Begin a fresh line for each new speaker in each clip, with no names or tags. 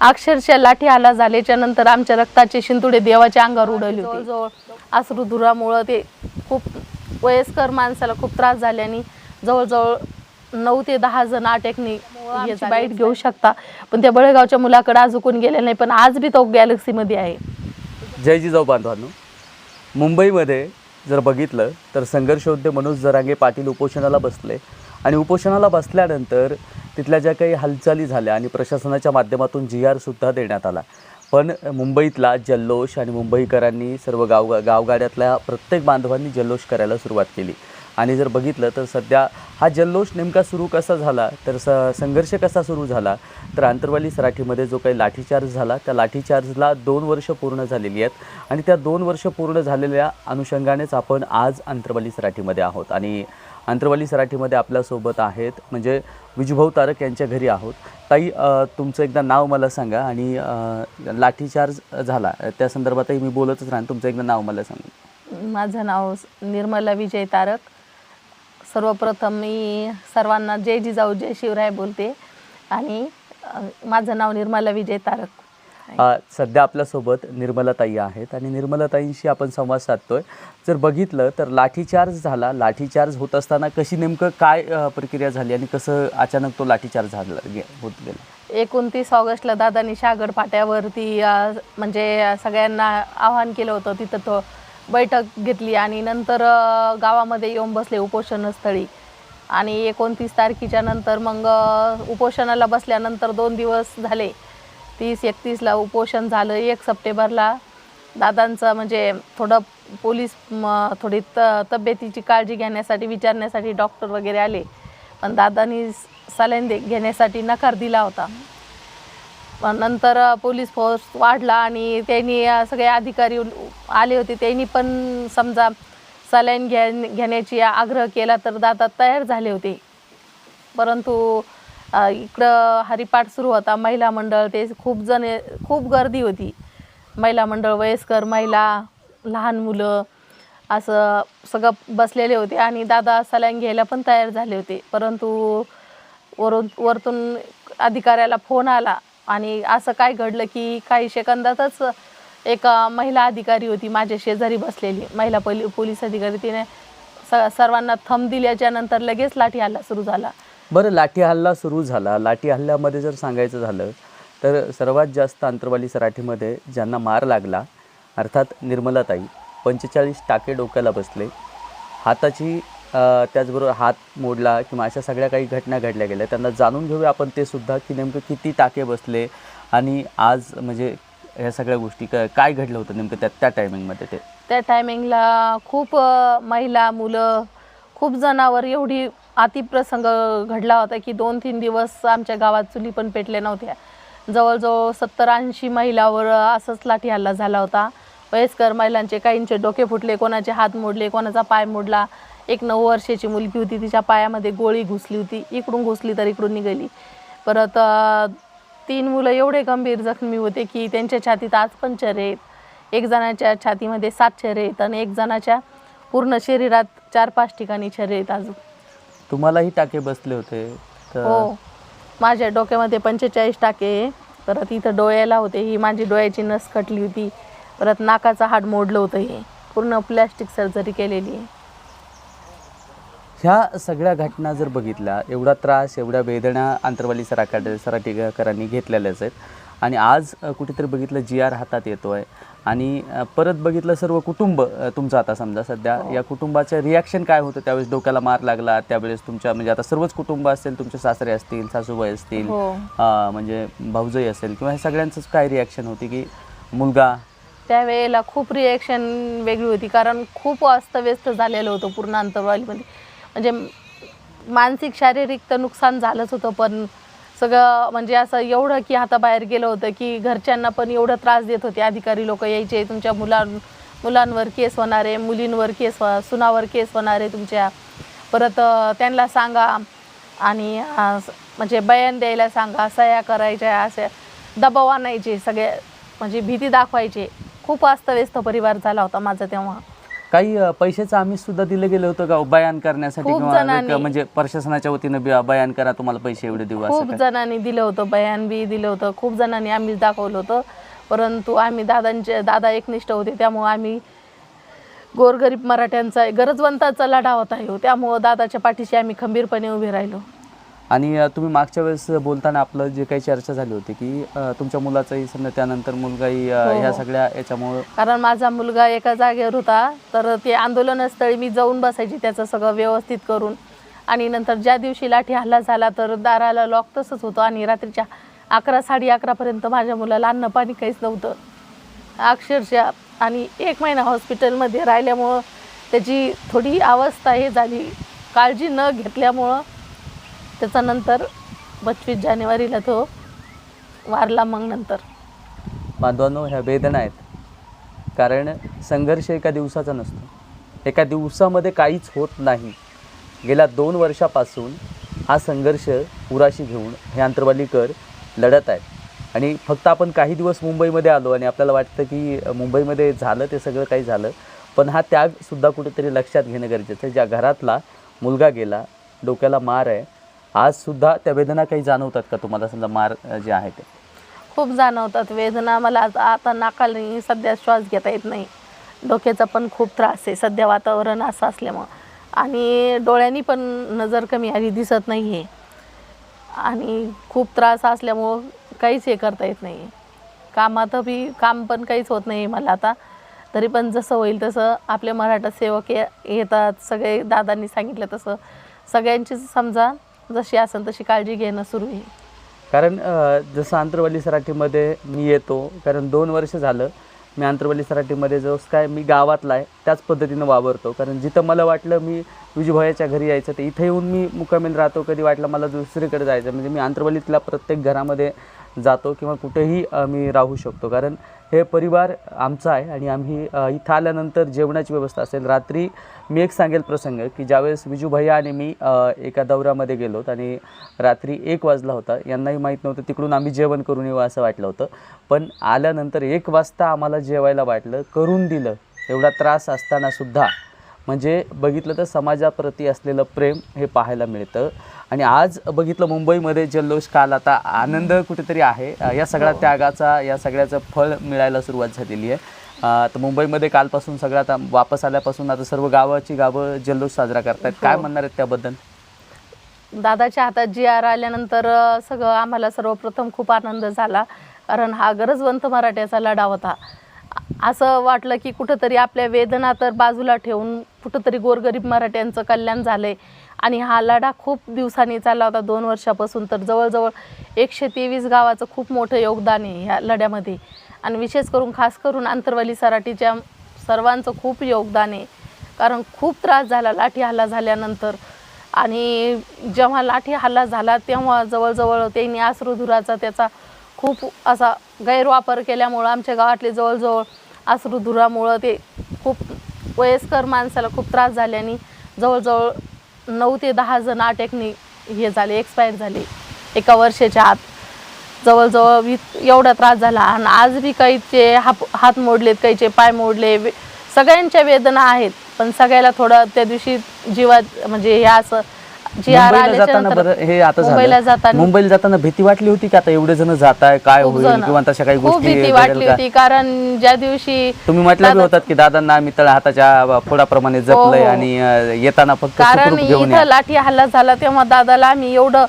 अक्षरशः लाठी आला झाल्याच्यानंतर आमच्या रक्ताचे शिंतुडे देवाच्या अंगावर उडवले होते. जवळजवळ अश्रुधुरामुळं ते खूप वयस्कर माणसाला खूप त्रास झाल्याने जवळजवळ नऊ ते दहा जण अटॅकनी याची बाईट घेऊ शकता. पण त्या बळेगावच्या मुलाकडे अजून गेले नाही. पण आज बी तो गॅलेक्सीमध्ये आहे.
जय जिजाऊ बांधवांनो. मुंबईमध्ये जर बघितलं तर संघर्षयोद्धे मनोज जरांगे पाटील उपोषणाला बसले. आणि उपोषणाला बसल्यानंतर तिथल्या ज्या काही हालचाली झाल्या आणि प्रशासनाच्या माध्यमातून जी आरसुद्धा देण्यात आला. पण मुंबईतला जल्लोष आणि मुंबईकरांनी सर्व गाव गावगाड्यातल्या प्रत्येक बांधवांनी जल्लोष करायला सुरुवात केली. आणि जर बघितलं तर सध्या हा जल्लोष नेमका सुरू कसा झाला तर स संघर्ष कसा सुरू झाला तर आंतरवाली सराठीमध्ये जो काही लाठीचार्ज झाला त्या लाठीचार्जला दोन वर्ष पूर्ण झालेली आहेत. आणि त्या दोन वर्ष पूर्ण झालेल्या अनुषंगानेच आपण आज आंतरवाली सराठीमध्ये आहोत. आणि आंतरवाली सराठीमध्ये आपल्यासोबत आहेत. म्हणजे विजूभाऊ तारक यांच्या घरी आहोत. ताई तुमचं एकदा नाव मला सांगा आणि लाठीचार्ज झाला. त्या संदर्भातही मी बोलतच राहीन तुमचं एकदा नाव मला सांगा.
माझं नाव निर्मला विजय तारक. सर्वप्रथम मी सर्वांना जय जिजाऊ जय शिवराय बोलते. आणि माझं नाव निर्मला विजय तारक.
सध्या आपल्यासोबत निर्मलाताई आहेत आणि निर्मलाताईंशी आपण संवाद साधतोय. जर बघितलं तर लाठीचार्ज झाला. लाठीचार्ज होत असताना कशी नेमकं काय प्रक्रिया झाली आणि कसं अचानक तो लाठीचार्ज झाला गे- होत गेला?
एकोणतीस ऑगस्टला दादानी शागड फाट्यावरती म्हणजे सगळ्यांना आवाहन केलं होतं. तिथं तो बैठक घेतली आणि नंतर गावामध्ये येऊन बसले उपोषणस्थळी. आणि एकोणतीस तारखेच्या नंतर मग उपोषणाला बसल्यानंतर दोन दिवस झाले. तीस एकतीसला उपोषण झालं एक सप्टेंबरला दादांचं म्हणजे थोडं पोलीस म, थोडी त तब्येतीची काळजी घेण्यासाठी विचारण्यासाठी डॉक्टर वगैरे आले. पण दादांनी सलाईन दे घेण्यासाठी नकार दिला होता. पण नंतर पोलीस फोर्स वाढला आणि त्यांनी सगळे अधिकारी आले होते. त्यांनी पण समजा सलाईन घ्या घेण्याची आग्रह केला तर दादा तयार झाले होते. परंतु इकडं हरिपाठ सुरू होता महिला मंडळ ते खूप जण खूप गर्दी होती. महिला मंडळ वयस्कर महिला लहान मुलं असं सगळं बसलेले होते आणि दादा सलाईन घ्यायला पण तयार झाले होते. परंतु वरून वरतून अधिकाऱ्याला फोन आला आणि असं काय घडलं की काही सेकंदातच एक महिला अधिकारी होती माझ्या शेजारी बसलेली. महिला पोली पोलीस अधिकारी तिने स सर्वांना थंब दिल्याच्यानंतर लगेच लाठी हल्ला सुरू झाला.
बरं लाठी हल्ला सुरू झाला. लाठी हल्ल्यामध्ये जर सांगायचं झालं तर सर्वात जास्त आंतरवाली सराठीमध्ये ज्यांना मार लागला अर्थात निर्मलाताई पंचेचाळीस टाके डोक्याला बसले. हाताची त्याचबरोबर हात मोडला किंवा अशा सगळ्या काही घटना घडल्या गेल्या. त्यांना जाणून घेऊया आपण ते सुद्धा की नेमकं किती टाके बसले आणि आज म्हणजे ह्या सगळ्या गोष्टी काय घडलं होतं नेमकं त्या त्या टायमिंगमध्ये ते?
त्या टायमिंगला खूप महिला मुलं खूप जनावर एवढी अतिप्रसंग घडला होता की दोन तीन दिवस आमच्या गावात चुली पण पेटल्या नव्हत्या. जवळजवळ सत्तर ऐंशी महिलावर असंच लाठी हल्ला झाला होता. वयस्कर महिलांचे काहींचे डोके फुटले कोणाचे हात मोडले कोणाचा पाय मोडला. एक नऊ वर्षाची मुलगी होती तिच्या पायामध्ये गोळी घुसली होती. इकडून घुसली तर इकडून निघाली. परत तीन मुलं एवढे गंभीर जखमी होते की त्यांच्या छातीत आज पण चरे आहेत. एक जणाच्या छातीमध्ये सात चरे आहेत आणि एक जणाच्या पूर्ण शरीरात चार पाच ठिकाणी चरे आहेत अजून.
तुम्हालाही टाके बसले होते तर
हो. माझ्या डोक्यामध्ये पंचेचाळीस टाके. परत इथं डोळ्याला होते. ही माझी डोळ्याची नस कटली होती. परत नाकाचं हाड मोडलं होतं हे. पूर्ण प्लॅस्टिक सर्जरी केलेली आहे.
ह्या सगळ्या घटना जर बघितल्या एवढा त्रास एवढ्या वेदना आंतरवाली सराकाड सराटीकरांनी घेतलेल्याच आहेत. आणि आज कुठेतरी बघितलं जी आर हातात येतो आहे आणि परत बघितलं सर्व कुटुंब तुमचं आता समजा सध्या. या कुटुंबाचं रिॲक्शन काय होतं? त्यावेळेस डोक्याला मार लागला. त्यावेळेस तुमच्या म्हणजे आता सर्वच कुटुंब असतील तुमचे सासरे असतील सासूबाई असतील
हो.
म्हणजे भाऊजई असेल किंवा हे सगळ्यांचंच काय रिॲक्शन होती की मुलगा?
त्यावेळेला खूप रिॲक्शन वेगळी होती. कारण खूप अस्तव्यस्त झालेलं होतं पूर्ण अंतरवालीमध्ये. म्हणजे मानसिक शारीरिक तर नुकसान झालंच होतं पण सगळं म्हणजे असं एवढं की हाताबाहेर गेलं होतं की घरच्यांना पण एवढं त्रास देत होते. अधिकारी लोक यायचे तुमच्या मुलां मुलांवर केस होणार आहे मुलींवर केस सुनावर केस होणार आहे तुमच्या. परत त्यांना सांगा आणि म्हणजे बयान द्यायला सांगा सह्या करायच्या असे दबाव आणायचे सगळे म्हणजे भीती दाखवायचे. खूप अस्तव्यस्त परिवार झाला होता माझा तेव्हा.
काही अ, पैशाचं आम्ही सुद्धा दिलं गेलं होतं का बयान करण्यासाठी
खूप
किंवा
जणांनी.
एक, म्हणजे प्रशासनाच्या वतीनं बि- बयान करा तुम्हाला पैसे एवढे देऊ असं
खूप
काय?
जणांनी दिलं होतं बयान बी दिलं होतं खूप जणांनी आम्ही दाखवलं होतं. परंतु आम्ही दादांचे दादा एकनिष्ठ होते त्यामुळं आम्ही गोरगरीब मराठ्यांचा गरजवंताचा लढा होता ह्यो त्यामुळं दादाच्या पाठीशी आम्ही खंबीरपणे उभे राहिलो.
आणि तुम्ही मागच्या वेळेस बोलताना आपलं जे काही चर्चा झाली होती की तुमच्या मुलाचाही समजा त्यानंतर मुलगाही
हो.
ह्या सगळ्या याच्यामुळं
कारण माझा मुलगा एका जागेवर होता तर ते आंदोलनस्थळी मी जाऊन बसायची त्याचं सगळं व्यवस्थित करून. आणि नंतर ज्या दिवशी लाठी हल्ला झाला तर दाराला लॉक तसंच होतं आणि रात्रीच्या अकरा साडे अकरापर्यंत माझ्या मुलाला अन्न पाणी काहीच नव्हतं. अक्षरशः आणि एक महिना हॉस्पिटलमध्ये राहिल्यामुळं त्याची थोडी अवस्था हे झाली. काळजी न घेतल्यामुळं त्याच्यानंतर पंचवीस जानेवारीला तो वारला मग नंतर.
बांधवांनो ह्या वेदना आहेत. कारण संघर्ष एका दिवसाचा नसतो. एका दिवसामध्ये काहीच होत नाही. गेल्या दोन वर्षापासून हा संघर्ष उराशी घेऊन हे आंतरवालीकर लढत आहेत. आणि फक्त आपण काही दिवस मुंबईमध्ये आलो आणि आपल्याला वाटतं की मुंबईमध्ये झालं ते सगळं काही झालं पण हा त्यागसुद्धा कुठेतरी लक्षात घेणं गरजेचं आहे. ज्या घरातला मुलगा गेला डोक्याला मार आहे आजसुद्धा त्या वेदना काही जाणवतात का तुम्हाला? समजा मार जे आहे ते.
खूप जाणवतात. वेदना मला आता आता नाकाने सध्या श्वास घेता येत नाही. डोक्याचा पण खूप त्रास आहे. सध्या वातावरण असं असल्यामुळं. आणि डोळ्यांनी पण नजर कमी आली दिसत नाही आहे आणि खूप त्रास असल्यामुळं काहीच हे करता येत नाही कामात बी काम पण काहीच होत नाही मला आता. तरी पण जसं होईल तसं आपले मराठा सेवक ये येतात. सगळे दादांनी सांगितलं तसं. सगळ्यांचीच समजा जशी असेल तशी काळजी घेणं सुरू आहे
कारण अ, जसं आंतरवली सराठीमध्ये मी येतो कारण दोन वर्ष झालं मी आंतरवली सराठीमध्ये जो काय मी गावातला आहे त्याच पद्धतीनं वावरतो. कारण जिथं मला वाटलं मी विजूभायाच्या घरी यायचं तर इथे येऊन मी मुकामीन राहतो कधी वाटलं मला दुसरीकडे जायचं. म्हणजे मी आंतरवलीतल्या प्रत्येक घरामध्ये जातो किंवा कुठेही आम्ही मी राहू शकतो. कारण हे परिवार आमचा आहे आणि आम्ही इथं आल्यानंतर जेवणाची व्यवस्था असेल. रात्री मी एक सांगेल प्रसंग की ज्यावेळेस विजू भैया आणि मी एका दौऱ्यामध्ये गेलो आणि रात्री एक वाजला होता. यांनाही माहीत नव्हतं तिकडून आम्ही जेवण करून येऊ असं वाटलं होतं. पण आल्यानंतर एक वाजता आम्हाला जेवायला वाटलं करून दिलं. एवढा त्रास असतानासुद्धा म्हणजे बघितलं तर समाजाप्रती असलेलं प्रेम हे पाहायला मिळतं. आणि आज बघितलं मुंबईमध्ये जल्लोष काल आता आनंद कुठेतरी आहे. या सगळ्या त्यागाचा या सगळ्याचं फळ मिळायला सुरुवात झालेली आहे. तर मुंबईमध्ये कालपासून सगळं आता वापस आल्यापासून आता सर्व गावाची गावं जल्लोष साजरा करतायत. काय
हो.
म्हणणार आहेत त्याबद्दल?
दादाच्या हातात जी आर आल्यानंतर सगळं आम्हाला सर्वप्रथम खूप आनंद झाला. कारण हा गरजवंत मराठ्याचा लढा होता. असं वाटलं की कुठंतरी आपल्या वेदना तर बाजूला ठेवून कुठंतरी गोरगरीब मराठ्यांचं कल्याण झालं आहे आणि हा लढा खूप दिवसांनी चालला होता दोन वर्षापासून तर जवळजवळ एकशे तेवीस गावाचं खूप मोठं योगदान आहे ह्या लढ्यामध्ये. आणि विशेष करून खास करून आंतरवाली सराटीच्या सर्वांचं खूप योगदान आहे. कारण खूप त्रास झाला लाठी हल्ला झाल्यानंतर. आणि जेव्हा लाठी हल्ला झाला तेव्हा जवळजवळ त्यांनी अश्रुधुराचा त्याचा खूप असा गैरवापर केल्यामुळं आमच्या गावातले जवळजवळ अश्रुधुरामुळं ते खूप वयस्कर माणसाला खूप त्रास झाल्याने जवळजवळ नऊ ते दहा जण अटॅकनी हे झाले एक्सपायर झाले एका वर्षाच्या आत. जवळजवळ वी एवढा त्रास झाला. आणि आज बी काहीचे हाप हात मोडलेत काहीचे पाय मोडले वे- सगळ्यांच्या वेदना आहेत. पण सगळ्याला थोडं त्या दिवशी जीवात म्हणजे हे असं जी आर
मुंबईला जाताना
आल्याच्या
बरं हे आता
मुंबईला
झालं
जाताना
मुंबईला जाताना भीती वाटली होती की आता एवढे जण जात आहे काय
खूप
होईल
जण.
किंवा तशा काही
खूप
गोष्टी
भीती
घडेल
वाटली
का?
होती कारण ज्या दिवशी
तुम्ही म्हटलं बी होतात की दादांना आम्ही तळ हाताच्या फोडाप्रमाणे जपलंय
हो.
आणि अं, येताना फक्त
कारण
सुखरूप घेऊन या
इथं लाठी हल्ला झाला तेव्हा दादाला आम्ही एवढं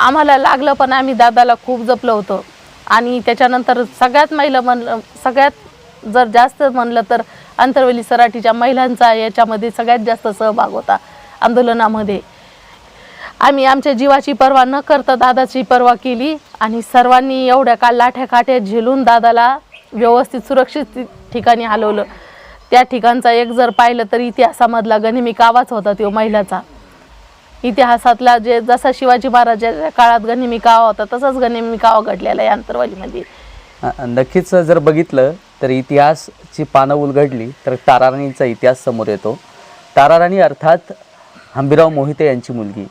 आम्हाला लागलं पण आम्ही दादाला खूप जपलं होतं आणि त्याच्यानंतर सगळ्यात महिला म्हणलं सगळ्यात जर जास्त म्हणलं तर अंतरवेली सराठीच्या महिलांचा याच्यामध्ये सगळ्यात जास्त सहभाग होता आंदोलनामध्ये आम्ही आमच्या जीवाची पर्वा न करता दादाची पर्वा केली आणि सर्वांनी एवढ्या का लाठ्या काठ्या झेलून दादाला व्यवस्थित सुरक्षित ठिकाणी हलवलं. त्या ठिकाणचा एक जर पाहिलं तर इतिहासामधला गनिमी कावाच होता तो महिलाचा. इतिहासातला जे जसा शिवाजी महाराजाच्या काळात गनिमी कावा होता तसाच गनिमी कावा घडलेला आहे अंतरवालीमध्ये.
नक्कीच जर बघितलं तर इतिहासची पानं उलगडली तर ताराराणीचा इतिहास समोर येतो. ताराराणी अर्थात हंबीराव मोहिते यांची मुलगी.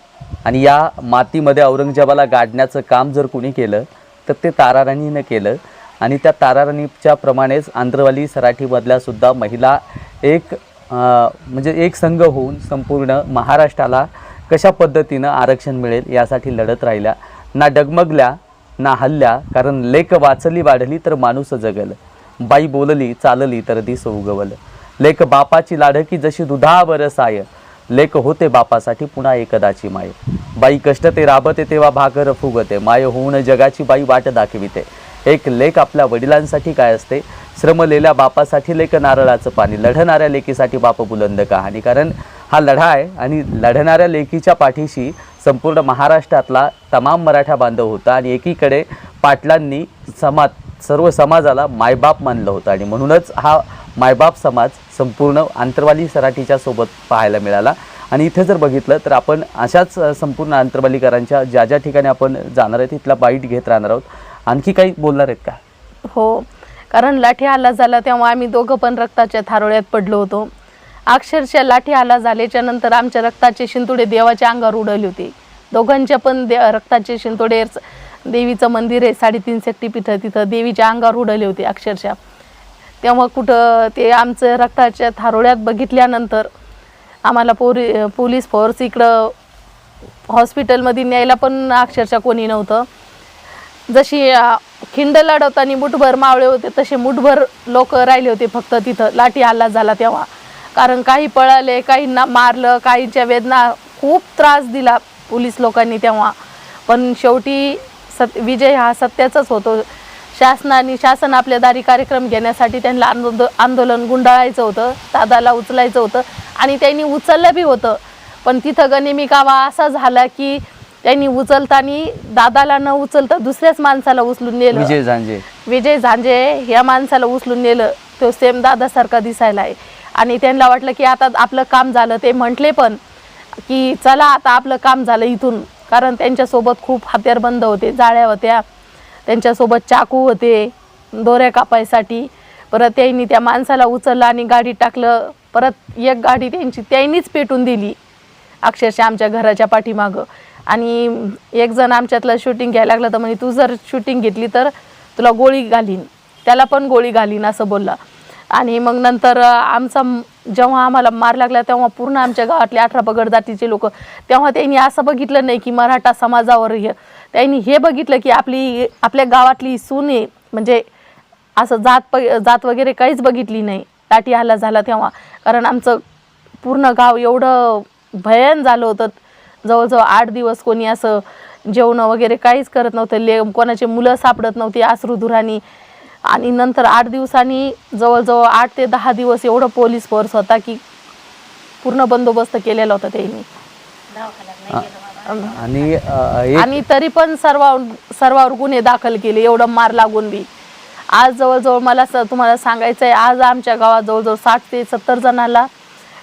आणि या मातीमध्ये औरंगजेबाला गाडण्याचं काम जर कुणी केलं तर ते ताराराणीनं केलं. आणि त्या ताराराणीच्या प्रमाणेच आंध्रवाली सराठीमधल्यासुद्धा महिला एक म्हणजे एक संघ होऊन संपूर्ण महाराष्ट्राला कशा पद्धतीनं आरक्षण मिळेल यासाठी लढत राहिल्या. ना डगमगल्या ना हल्ल्या कारण लेख वाचली वाढली तर माणूस जगल. बाई बोलली चालली तर दिस उगवल. लेख बापाची लाढकी जशी दुधावर साय लेख होते बापासाठी पुन्हा एकदाची माय. बाई कष्ट ते राबते तेव्हा भाकर फुगते. माय होऊन जगाची बाई वाट दाखविते. एक लेख आपल्या वडिलांसाठी काय असते? श्रमलेल्या बापासाठी लेख नारळाचं पाणी लढणाऱ्या लेकीसाठी बाप बुलंद कहाणी. कारण हा लढा आहे आणि लढणाऱ्या लेकीच्या पाठीशी संपूर्ण महाराष्ट्रातला तमाम मराठा बांधव होता आणि एकीकडे पाटलांनी समाज सर्व समाजाला मायबाप मानलं होतं. आणि म्हणूनच हा मायबाप समाज संपूर्ण आंतरवाली सराठीच्या सोबत पाहायला मिळाला. आणि इथे जर बघितलं तर आपण अशाच संपूर्ण आंतरवालीकरांच्या ज्या ज्या ठिकाणी आपण जाणार आहे तिथला बाईट घेत राहणार आहोत. आणखी काही बोलणार आहेत का?
हो. कारण लाठी हल्ला झाला तेव्हा आम्ही दोघं पण रक्ताच्या थारोळ्यात पडलो होतो. अक्षरशः लाठी हल्ला झाल्याच्यानंतर आमच्या रक्ताचे शिंतोडे देवाच्या अंगावर उडवले होते. दोघांच्या पण दे रक्ताचे शिंतोडे देवीचं मंदिर आहे साडेतीन शक्तीपीठ तिथं देवीच्या अंगावर उडवले होते अक्षरशः. तेव्हा कुठं ते आमचं रक्ताच्या थारोळ्यात बघितल्यानंतर आम्हाला पोरी पोलीस फोर्स इकडं हॉस्पिटलमध्ये न्यायला पण अक्षरशः कोणी नव्हतं. जशी खिंड लढवताना मुठभर मावळे होते तसे मुठभर लोक राहिले होते फक्त तिथं. लाठी हल्ला झाला तेव्हा. कारण काही पळाले काहींना मारलं काहींच्या वेदना खूप त्रास दिला पोलीस लोकांनी तेव्हा. पण शेवटी सत विजय हा सत्याचाच होतो. शासनाने शासन आपल्या दारी कार्यक्रम घेण्यासाठी त्यांना आंदो आंदोलन गुंडाळायचं होतं दादाला उचलायचं होतं आणि त्यांनी उचललं बी होतं. पण तिथं गनिमी कावा असा झाला की त्यांनी उचलताना दादाला न उचलता दुसऱ्याच माणसाला उचलून नेलं.
विजय झांजे.
विजय झांजे ह्या माणसाला उचलून नेलं. तो सेम दादासारखा दिसायला आहे. आणि त्यांना वाटलं की आता आपलं काम झालं. ते म्हटले पण की चला आता आपलं काम झालं इथून. कारण त्यांच्यासोबत खूप हत्यारबंद होते जाळ्या होत्या. त्यांच्यासोबत चाकू होते दोऱ्या कापायसाठी. परत त्यांनी त्या माणसाला उचललं आणि गाडीत टाकलं. परत एक गाडी त्यांची त्यांनीच पेटून दिली. अक्षरशः आमच्या घराच्या पाठीमागं. आणि एक जण आमच्यातलं शूटिंग घ्यायला लागलं तर म्हणे तू जर शूटिंग घेतली तर तुला गोळी घालीन. त्याला पण गोळी घालीन असं बोलला. आणि मग नंतर आमचा जेव्हा आम्हाला मार लागला तेव्हा पूर्ण आमच्या गावातले अठरा पगड जातीचे लोक तेव्हा त्यांनी असं बघितलं नाही की मराठा समाजावर हे त्यांनी हे बघितलं की आपली आपल्या गावातली सुने म्हणजे असं जात प जात वगैरे काहीच बघितली नाही. लाठी हल्ला झाला तेव्हा. कारण आमचं पूर्ण गाव एवढं भयान झालं होतं. जवळजवळ आठ दिवस कोणी असं जेवणं वगैरे काहीच करत नव्हतं. ले कोणाचे मुलं सापडत नव्हती अश्रुधुरानी आणि नंतर आठ दिवसांनी जवळजवळ आठ ते दहा दिवस एवढं पोलीस फोर्स होता की पूर्ण बंदोबस्त केलेला होता त्यांनी.
आणि अ, एक
आणि तरी पण सर्व सर्वावर गुन्हे दाखल केले एवढं मार लागून बी. आज जवळजवळ मला स तुम्हाला सांगायचं आहे आज आमच्या गावात जवळजवळ साठ ते सत्तर जणांना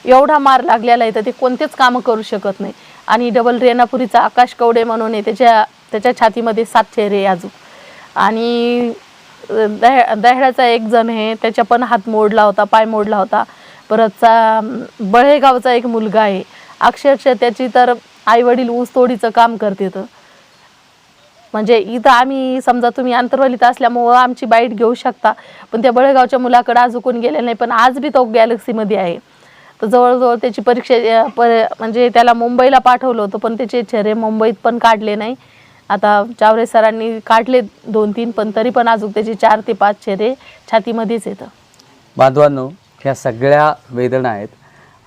एवढा मार लागलेला आहे तर ते कोणतेच कामं करू शकत नाही. आणि डबल रेणापुरीचा आकाश कवडे म्हणून आहे त्याच्या त्याच्या छातीमध्ये सात चेहरे अजून. आणि दह दह्याचा एक जण आहे त्याच्या पण हात मोडला होता पाय मोडला होता. परतचा बळेगावचा एक मुलगा आहे. अक्षरशः त्याची तर आई वडील ऊस ऊसतोडीचं काम करते तर. म्हणजे इथं आम्ही समजा तुम्ही आंतरवलीत असल्यामुळं आमची बाईट घेऊ शकता पण त्या बळेगावच्या मुलाकडे अजून कोण गेलेलं नाही पण आज बी तो गॅलेक्सीमध्ये आहे. तर जवळजवळ त्याची परीक्षा म्हणजे त्याला मुंबईला पाठवलं होतं पण त्याचे चेहरे मुंबईत पण काढले नाही. आता चावरे सरांनी काढले दोन तीन पण तरी पण अजून त्याचे चार ते पाच चेहरे छातीमध्येच येतं.
बांधवांनो ह्या सगळ्या वेदना आहेत.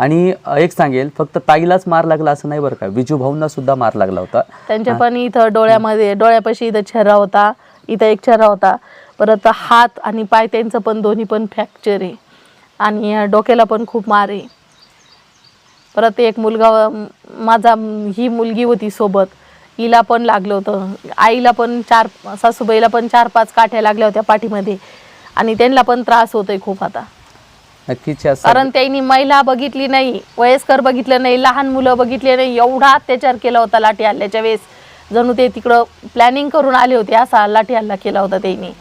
आणि एक सांगेल फक्त ताईलाच मार लागला असं नाही बरं का. विजू भाऊंना सुद्धा मार लागला होता.
त्यांच्या पण इथं डोळ्यामध्ये डोळ्यापाशी इथं चेहरा होता इथं एक चेहरा होता. परत हात आणि पाय त्यांचं पण दोन्ही पण फ्रॅक्चर आहे. आणि डोक्याला पण खूप मार आहे. परत एक मुलगा माझा ही मुलगी होती सोबत. हिला पण लागलं होतं. आईला पण चार सासूबाईला पण चार पाच काठ्या लागल्या होत्या पाठीमध्ये. आणि त्यांना पण त्रास होतोय खूप आता.
नक्कीच या सग-
कारण त्यांनी महिला बघितली नाही वयस्कर बघितलं नाही लहान मुलं बघितले नाही एवढा अत्याचार केला होता लाठी हल्ल्याच्या वेळेस. जणू ते तिकडं प्लॅनिंग करून आले होते असा लाठी हल्ला केला होता त्यांनी.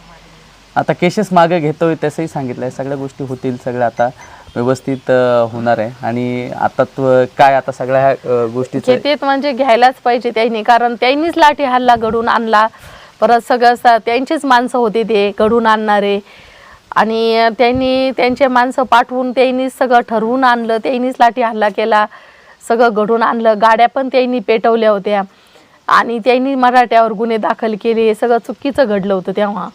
आता केसेस मागे घेतोय तसंही सांगितलंय सगळ्या गोष्टी होतील सगळं आता व्यवस्थित अ, होणार आहे. आणि आता तो- काय आता सगळ्या ह्या, अ, गोष्टीचं
म्हणजे घ्यायलाच पाहिजे त्यांनी कारण त्यांनीच लाठी हल्ला घडून आणला. परत सगळं स- त्यांचीच माणसं होते ते घडून आणणारे. आणि त्यांनी त्यांचे माणसं पाठवून त्यांनीच सगळं ठरवून आणलं त्यांनीच लाठी हल्ला केला सगळं घडून आणलं गाड्या पण त्यांनी पेटवल्या होत्या. आणि त्यांनी मराठ्यावर गुन्हे दाखल केले हे सगळं चुकीचं घडलं होतं तेव्हा.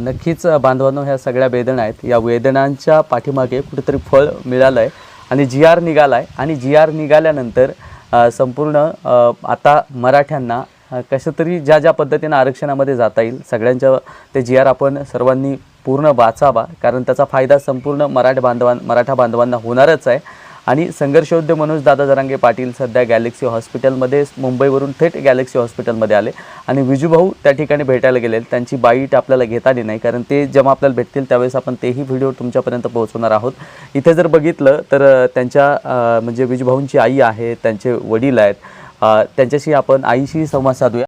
नक्कीच बांधवांनो ह्या सगळ्या वेदना आहेत. या वेदनांच्या पाठीमागे कुठेतरी फळ मिळालं आहे आणि जी आर निघाला आहे आणि जी आर निघाल्यानंतर संपूर्ण आता मराठ्यांना कसं तरी ज्या ज्या पद्धतीनं आरक्षणामध्ये जाता येईल सगळ्यांच्या ते जी आर आपण सर्वांनी पूर्ण वाचावा कारण त्याचा फायदा संपूर्ण मराठ बांधवां मराठा बांधवांना होणारच आहे. आणि संघर्षयोद्धे मनोज दादा जरांगे पाटील सध्या गॅलेक्सी हॉस्पिटलमध्ये मुंबईवरून थेट गॅलेक्सी हॉस्पिटलमध्ये आले. आणि विजूभाऊ त्या ठिकाणी भेटायला गेले. त्यांची बाईट आपल्याला घेता आली नाही कारण ते जेव्हा आपल्याला भेटतील त्यावेळेस आपण तेही व्हिडिओ तुमच्यापर्यंत पोहोचवणार आहोत. इथे जर बघितलं तर त्यांच्या म्हणजे विजूभाऊंची आई आहे त्यांचे वडील आहेत. त्यांच्याशी आपण आईशी संवाद साधूया.